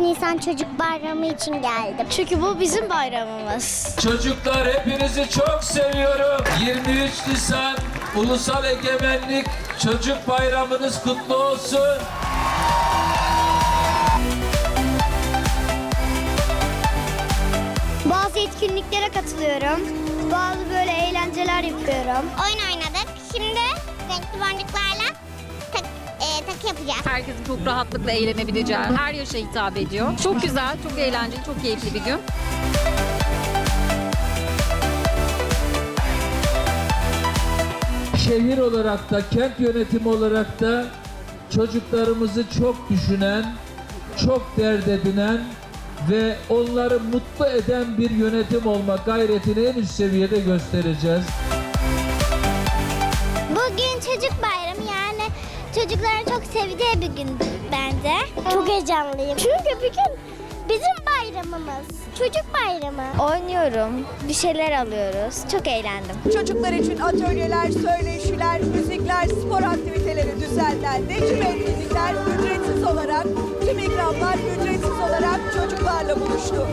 Nisan Çocuk Bayramı için geldim. Çünkü bu bizim bayramımız. Çocuklar hepinizi çok seviyorum. 23 Nisan Ulusal Egemenlik Çocuk Bayramınız kutlu olsun. Bazı etkinliklere katılıyorum. Bazı böyle eğlenceler yapıyorum. Oyun oynadık. Şimdi renkli boncuklarla tak, yapacağız. Herkesin çok rahatlıkla eğlenebileceği, her yaşa hitap ediyor. Çok güzel, çok eğlenceli, çok keyifli bir gün. Şehir olarak da kent yönetimi olarak da çocuklarımızı çok düşünen, çok dert edinen ve onları mutlu eden bir yönetim olma gayretini en üst seviyede göstereceğiz. Bugün çocuk bayramı yani çocukların çok sevdiği bir gün bence. Çok heyecanlıyım. Çünkü bugün bizim bayramımız. Çocuk bayramı. Oynuyorum. Bir şeyler alıyoruz. Çok eğlendim. Çocuklar için atölyeler, söyleşiler, müzikler, spor aktiviteleri düzenlendi. Tüm etkinlikler ücretsiz olarak, tüm ikramlar ücretsiz olarak çocuklarla buluştu.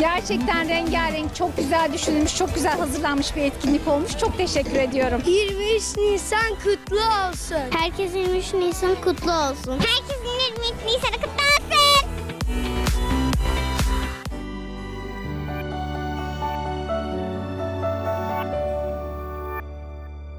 Gerçekten rengarenk, çok güzel düşünülmüş, çok güzel hazırlanmış bir etkinlik olmuş. Çok teşekkür ediyorum. 23 Nisan kutlu olsun. Herkesin 23 Nisan kutlu olsun. Herkesin 23 Nisan'ı kutlu